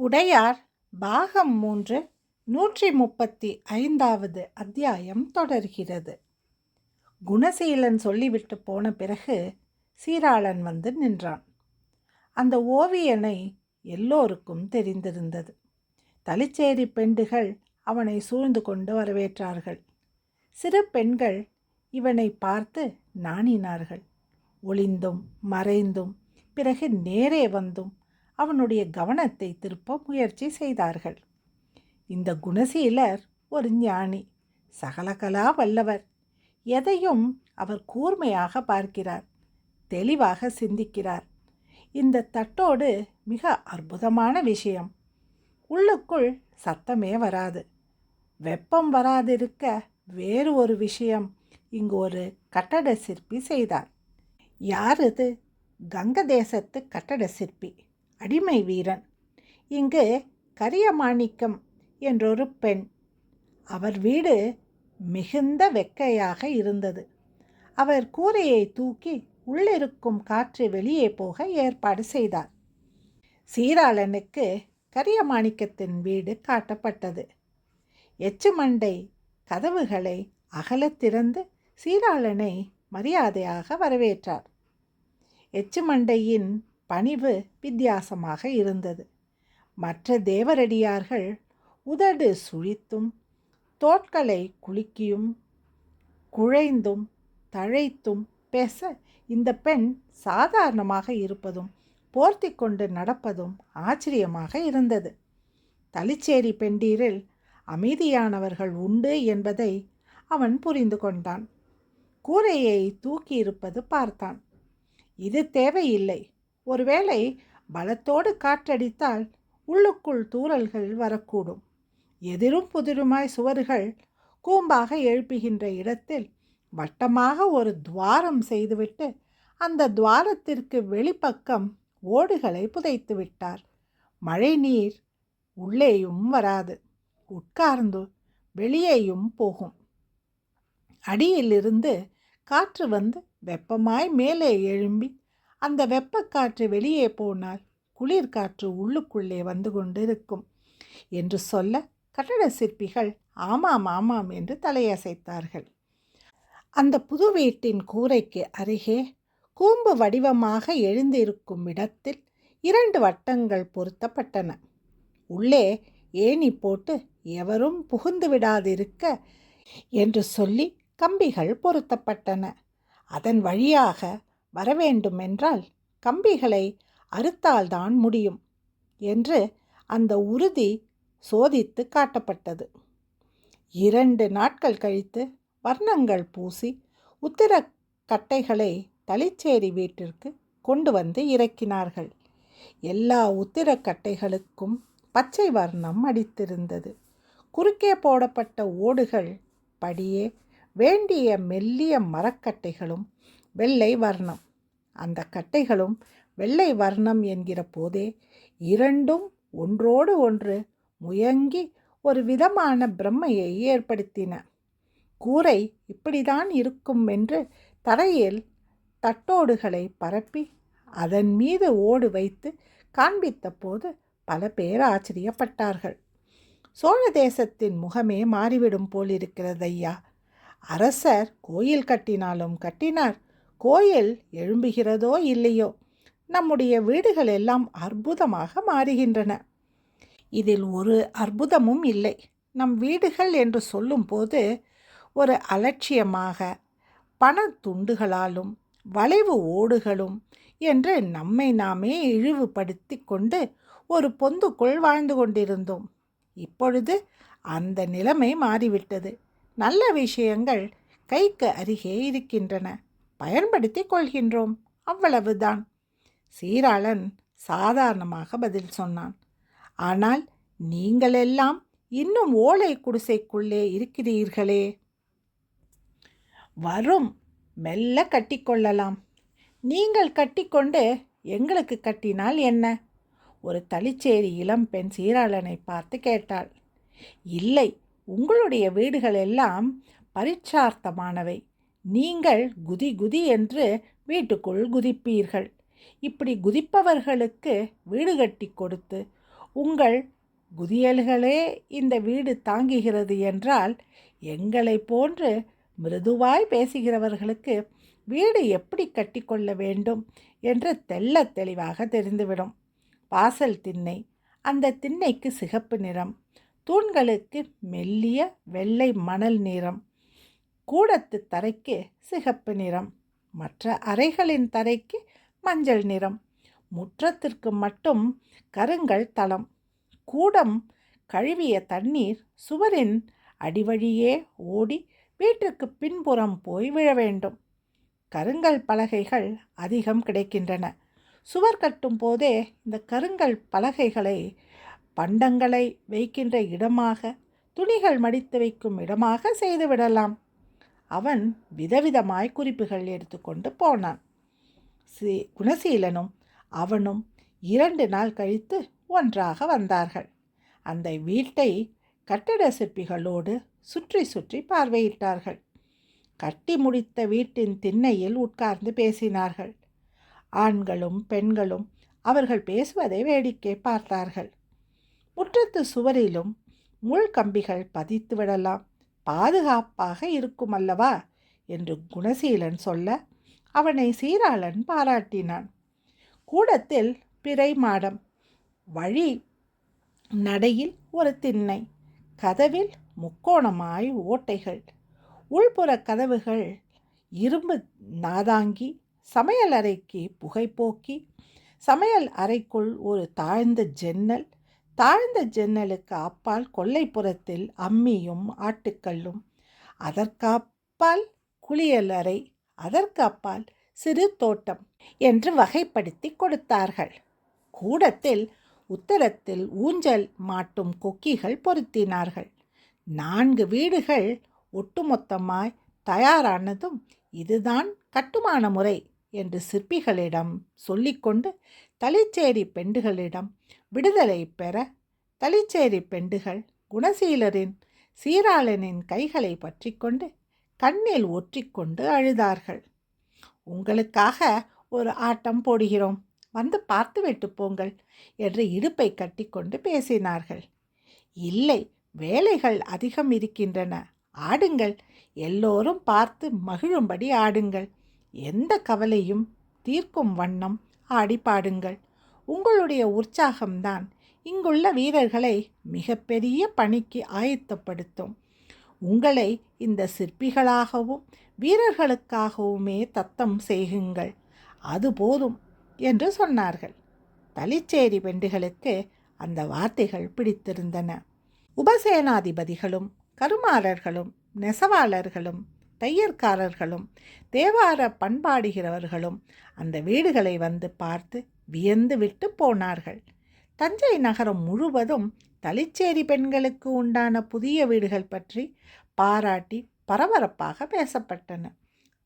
உடையார் பாகம் மூன்று நூற்றி முப்பத்தி ஐந்தாவது அத்தியாயம் தொடர்கிறது. குணசீலன் சொல்லிவிட்டு போன பிறகு சீராளன் வந்து நின்றான். அந்த ஓவியனை எல்லோருக்கும் தெரிந்திருந்தது. தலிச்சேரி பெண்டுகள் அவனை சூழ்ந்து கொண்டு வரவேற்றார்கள். சிறு பெண்கள் இவனை பார்த்து நாணினார்கள். ஒளிந்தும் மறைந்தும் பிறகு நேரே வந்தும் அவனுடைய கவனத்தை திருப்ப முயற்சி செய்தார்கள். இந்த குணசீலர் ஒரு ஞானி சகலகலா வல்லவர். எதையும் அவர் கூர்மையாக பார்க்கிறார் தெளிவாக சிந்திக்கிறார். இந்த தட்டோடு மிக அற்புதமான விஷயம். உள்ளுக்குள் சத்தமே வராது. வெப்பம் வராதிருக்க வேறு ஒரு விஷயம். இங்கு ஒரு கட்டட சிற்பி செய்தார். யார் இது? கங்க தேசத்து கட்டட சிற்பி. அடிமை வீரன். இங்கு கரியமாணிக்கம் என்றொரு பெண். அவர் வீடு மிகுந்த வெக்கையாக இருந்தது. அவர் கூரையை தூக்கி உள்ளிருக்கும் காற்று வெளியே போக ஏற்பாடு செய்தார். சீராளனுக்கு கரியமாணிக்கத்தின் வீடு காட்டப்பட்டது. எச்சுமண்டை கதவுகளை அகலத் திறந்து சீராளனை மரியாதையாக வரவேற்றார். எச்சுமண்டையின் பணிவு வித்தியாசமாக இருந்தது. மற்ற தேவரடியார்கள் உதடு சுழித்தும் தோட்களை குலுக்கியும் குழைந்தும் தழைத்தும் பேச இந்த பெண் சாதாரணமாக இருப்பதும் போர்த்தி கொண்டு நடப்பதும் ஆச்சரியமாக இருந்தது. தலிச்சேரி பெண்டீரில் அமைதியானவர்கள் உண்டு என்பதை அவன் புரிந்து கொண்டான். கூரையை தூக்கியிருப்பது பார்த்தான். இது தேவையில்லை. ஒருவேளை பலத்தோடு காற்றடித்தால் உள்ளுக்குள் தூறல்கள் வரக்கூடும். எதிரும் புதிருமாய் சுவர்கள் கூம்பாக எழுப்புகின்ற இடத்தில் வட்டமாக ஒரு துவாரம் செய்துவிட்டு அந்த துவாரத்திற்கு வெளிப்பக்கம் ஓடுகளை புதைத்து விட்டார். மழை நீர் உள்ளேயும் வராது. உட்கார்ந்து வெளியேயும் போகும். அடியிலிருந்து காற்று வந்து வெப்பமாய் மேலே எழும்பி அந்த வெப்பக்காற்று வெளியே போனால் குளிர்காற்று உள்ளுக்குள்ளே வந்து கொண்டிருக்கும் என்று சொல்ல கட்டட சிற்பிகள் ஆமாம் ஆமாம் என்று தலையசைத்தார்கள். அந்த புது வீட்டின் கூரைக்கு அருகே கூம்பு வடிவமாக எழுந்திருக்கும் இடத்தில் இரண்டு வட்டங்கள் பொருத்தப்பட்டன. உள்ளே ஏணி போட்டு எவரும் புகுந்து விடாதிருக்க என்று சொல்லி கம்பிகள் பொருத்தப்பட்டன. அதன் வழியாக வரவேண்டுமென்றால் கம்பிகளை அறுத்தால்தான் முடியும் என்று அந்த உறுதி சோதித்து காட்டப்பட்டது. இரண்டு நாட்கள் கழித்து வர்ணங்கள் பூசி உத்திர கட்டைகளை தளிச்சேரி வீட்டிற்கு கொண்டு வந்து இறக்கினார்கள். எல்லா உத்திரக்கட்டைகளுக்கும் பச்சை வர்ணம் அடித்திருந்தது. குறுக்கே போடப்பட்ட ஓடுகள் படியே வேண்டிய மெல்லிய மரக்கட்டைகளும் வெள்ளை வர்ணம். அந்த கட்டைகளும் வெள்ளை வர்ணம் என்கிற போதே இரண்டும் ஒன்றோடு ஒன்று முயங்கி ஒரு விதமான பிரம்மையை ஏற்படுத்தின. கூரை இப்படிதான் இருக்கும் என்று தரையில் தட்டோடுகளை பரப்பி அதன் மீது ஓடு வைத்து காண்பித்த போது பல பேர் ஆச்சரியப்பட்டார்கள். சோழ தேசத்தின் முகமே மாறிவிடும் போலிருக்கிறது ஐயா அரசர் கோயில் கட்டினாலும் கட்டினார் கோயில் எழும்புகிறதோ இல்லையோ நம்முடைய வீடுகள் எல்லாம் அற்புதமாக மாறுகின்றன. இதில் ஒரு அற்புதமும் இல்லை. நம் வீடுகள் என்று சொல்லும்போது ஒரு அலட்சியமாக பண துண்டுகளாலும் வளைவு ஓடுகளும் என்று நம்மை நாமே இழிவுபடுத்தி கொண்டு ஒரு பொந்துக்குள் வாழ்ந்து கொண்டிருந்தோம். இப்பொழுது அந்த நிலைமை மாறிவிட்டது. நல்ல விஷயங்கள் கைக்கு அருகே இருக்கின்றன. பயன்படுத்தி கொள்கின்றோம். அவ்வளவுதான். சீராளன் சாதாரணமாக பதில் சொன்னான். ஆனால் நீங்களெல்லாம் இன்னும் ஓலை குடிசைக்குள்ளே இருக்கிறீர்களே. வரும். மெல்ல கட்டிக்கொள்ளலாம் நீங்கள் கட்டிக்கொண்டு எங்களுக்கு கட்டினால் என்ன? ஒரு தளிச்சேரி இளம்பெண் சீராளனை பார்த்து கேட்டாள். இல்லை. உங்களுடைய வீடுகள் எல்லாம் பரிச்சார்த்தமானவை. நீங்கள் குதி குதி என்று வீட்டுக்குள் குதிப்பீர்கள். இப்படி குதிப்பவர்களுக்கு வீடு கட்டி கொடுத்து உங்கள் குதியல்களே இந்த வீடு தாங்குகிறது என்றால் எங்களைப் போன்று மிருதுவாய் பேசுகிறவர்களுக்கு வீடு எப்படி கட்டிக்கொள்ள வேண்டும்? என்று தெள்ளத் தெளிவாக தெரிந்துவிடும். வாசல் திண்ணை. அந்த திண்ணைக்கு சிகப்பு நிறம். தூண்களுக்கு மெல்லிய வெள்ளை மணல் நிறம். கூடத்து தரைக்கு சிகப்பு நிறம் மற்ற அறைகளின் தரைக்கு மஞ்சள் நிறம். முற்றத்திற்கு மட்டும் கருங்கல் தளம். கூடம் கழுவிய தண்ணீர் சுவரின் அடிவழியே ஓடி வீட்டுக்கு பின்புறம் போய் விழ வேண்டும். கருங்கல் பலகைகள் அதிகம் கிடைக்கின்றன. சுவர் கட்டும் போதே இந்த கருங்கல் பலகைகளை பண்டங்களை வைக்கின்ற இடமாக துணிகள் மடித்து வைக்கும் இடமாக செய்துவிடலாம் அவன் விதவிதமாய் குறிப்புகள் எடுத்துக்கொண்டு போனான். சி குணசீலனும் அவனும் இரண்டு நாள் கழித்து ஒன்றாக வந்தார்கள். அந்த வீட்டை கட்டிட சிற்பிகளோடு சுற்றி சுற்றி பார்வையிட்டார்கள். கட்டி முடித்த வீட்டின் திண்ணையில் உட்கார்ந்து பேசினார்கள். ஆண்களும் பெண்களும் அவர்கள் பேசுவதை வேடிக்கை பார்த்தார்கள். முற்றத்து சுவரிலும் முள் கம்பிகள் பதித்து விடலாம் பாதுகாப்பாக இருக்கும் அல்லவா என்று குணசீலன் சொல்ல அவனை சீராளன் பாராட்டினான். கூடத்தில் பிறை மாடம் வழி நடையில் ஒரு திண்ணை கதவில் முக்கோணமாய் ஓட்டைகள் உள்புற கதவுகள் இரும்பு நாதாங்கி சமையல் அறைக்கு புகைப்போக்கி சமையல் அறைக்குள் ஒரு தாழ்ந்த ஜன்னல் தாழ்ந்த ஜன்னலுக்கு அப்பால் கொல்லைப்புறத்தில் அம்மியும் ஆட்டுக்கல்லும். அதற்கு அப்பால் குளியலறை அதற்கு அப்பால் சிறு தோட்டம் என்று வகைப்படுத்தி கொடுத்தார்கள். கூடத்தில் உத்தரத்தில் ஊஞ்சல் மாட்டும் கொக்கிகள் பொருத்தினார்கள். நான்கு வீடுகள் ஒட்டுமொத்தமாய் தயாரானதும் இதுதான் கட்டுமான முறை. என்று சிற்பிகளிடம் சொல்லிக்கொண்டு தலிச்சேரி பெண்டுகளிடம் விடுதலை பெற தலிச்சேரி பெண்டுகள் குணசீலரின் சீராளனின் கைகளை பற்றி கொண்டு கண்ணில் ஒற்றிக்கொண்டு அழுதார்கள். உங்களுக்காக ஒரு ஆட்டம் போடுகிறோம். வந்து பார்த்துவிட்டு போங்கள் என்று இடுப்பை கட்டிக்கொண்டு பேசினார்கள். இல்லை வேலைகள் அதிகம் இருக்கின்றன. ஆடுங்கள். எல்லோரும் பார்த்து மகிழும்படி ஆடுங்கள். எந்த கவலையும் தீர்க்கும் வண்ணம் ஆடி பாடுங்கள். உங்களுடைய உற்சாகம்தான் இங்குள்ள வீரர்களை மிகப்பெரிய பணிக்கு ஆயத்தப்படுத்தும். உங்களை இந்த சிற்பிகளாகவும் வீரர்களுக்காகவுமே தத்தம் செய்குங்கள் அது போதும் என்று சொன்னார்கள். தலிச்சேரி பெண்டுகளுக்கு அந்த வார்த்தைகள் பிடித்திருந்தன. உபசேனாதிபதிகளும் கருமாறர்களும் நெசவாளர்களும் தையற்காரர்களும் தேவார பண்பாடுகிறவர்களும் அந்த வீடுகளை வந்து பார்த்து வியந்து விட்டு போனார்கள். தஞ்சை நகரம் முழுவதும் தலிச்சேரி பெண்களுக்கு உண்டான புதிய வீடுகள் பற்றி பாராட்டி பரபரப்பாக பேசப்பட்டன.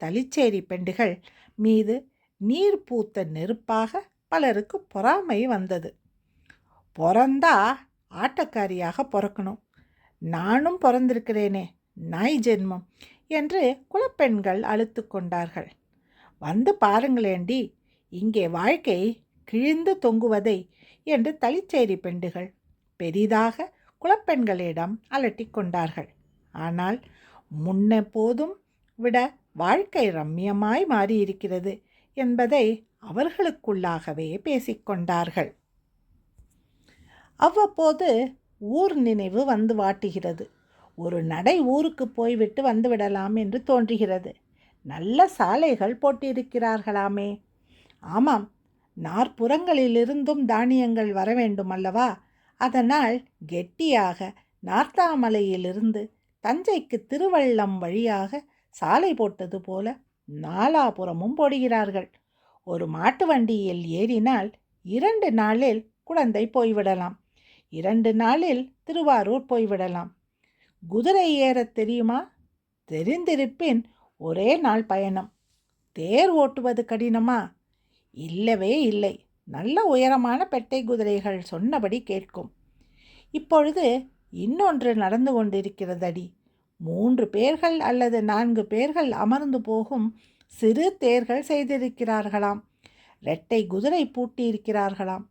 தலிச்சேரி பெண்டுகள் மீது நீர் பூத்த நெருப்பாக பலருக்கு பொறாமை வந்தது. பிறந்தா ஆட்டக்காரியாக பிறக்கணும். நானும் பிறந்திருக்கிறேனே நாய் ஜென்மம். என்று குலப்பெண்கள் அழுத்து கொண்டார்கள். வந்து பாருங்களேண்டி இங்கே வாழ்க்கை கிழிந்து தொங்குவதை என்று தலிச்சேரி பெண்டுகள் பெரிதாக குலப்பெண்களிடம் அலட்டி கொண்டார்கள். ஆனால் முன்ன போதும் விட வாழ்க்கை ரம்யமாய் மாறியிருக்கிறது என்பதை அவர்களுக்குள்ளாகவே பேசிக்கொண்டார்கள் அவ்வப்போது ஊர் நினைவு வந்து வாட்டுகிறது. ஒரு நடை ஊருக்கு போய்விட்டு வந்துவிடலாம் என்று தோன்றுகிறது. நல்ல சாலைகள் போட்டிருக்கிறார்களாமே. ஆமாம் நாற்புறங்களிலிருந்தும் தானியங்கள் வர வேண்டும் அல்லவா அதனால் கெட்டியாக நார்த்தாமலையிலிருந்து தஞ்சைக்கு திருவள்ளம் வழியாக சாலை போட்டது போல நாலாபுறமும் போடுகிறார்கள். ஒரு மாட்டு வண்டியில் ஏறினால் இரண்டு நாளில் குழந்தை போய்விடலாம். இரண்டு நாளில் திருவாரூர் போய்விடலாம். குதிரை ஏறத் தெரியுமா? தெரிந்திருப்பின். ஒரே நாள் பயணம். தேர் ஓட்டுவது கடினமா? இல்லவே இல்லை. நல்ல உயரமான பெட்டை குதிரைகள் சொன்னபடி கேட்கும். இப்பொழுது இன்னொன்று நடந்து கொண்டிருக்கிறதடி. மூன்று பேர்கள் அல்லது நான்கு பேர்கள் அமர்ந்து போகும் சிறு தேர்கள் செய்திருக்கிறார்களாம். இரட்டை குதிரை பூட்டியிருக்கிறார்களாம்.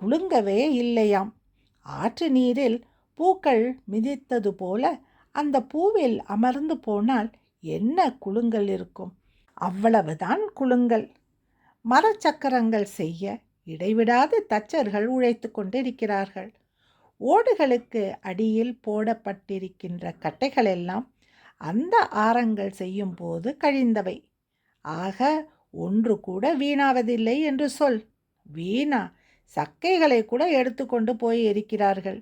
குலுங்கவே இல்லையாம். ஆற்று நீரில் பூக்கள் மிதித்தது போல அந்த பூவில் அமர்ந்து போனால் என்ன குலுங்கல் இருக்கும்? அவ்வளவுதான் குலுங்கல் மரச்சக்கரங்கள் செய்ய இடைவிடாது தச்சர்கள் உழைத்து கொண்டிருக்கிறார்கள். ஓடுகளுக்கு அடியில் போடப்பட்டிருக்கின்ற கட்டைகளெல்லாம் அந்த ஆரங்கள் செய்யும் போது கழிந்தவை. ஆக ஒன்று கூட வீணாவதில்லை என்று சொல். வீணா சக்கைகளை கூட எடுத்துக்கொண்டு போய் இருக்கிறார்கள்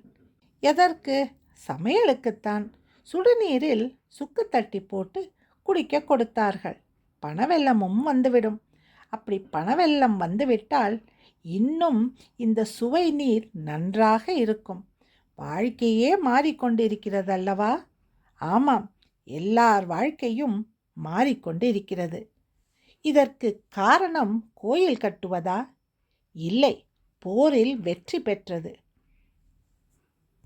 எதற்கு? சமையலுக்குத்தான். சுடுநீரில் சுக்கு தட்டி போட்டு குடிக்க கொடுத்தார்கள். பணவெல்லமும் வந்துவிடும். அப்படி பணவெல்லம் வந்துவிட்டால் இன்னும் இந்த சுவை நீர் நன்றாக இருக்கும். வாழ்க்கையே மாறிக்கொண்டிருக்கிறதல்லவா? ஆமாம் எல்லார் வாழ்க்கையும் மாறிக்கொண்டிருக்கிறது. இதற்கு காரணம் கோயில் கட்டுவதா? இல்லை போரில் வெற்றி பெற்றது.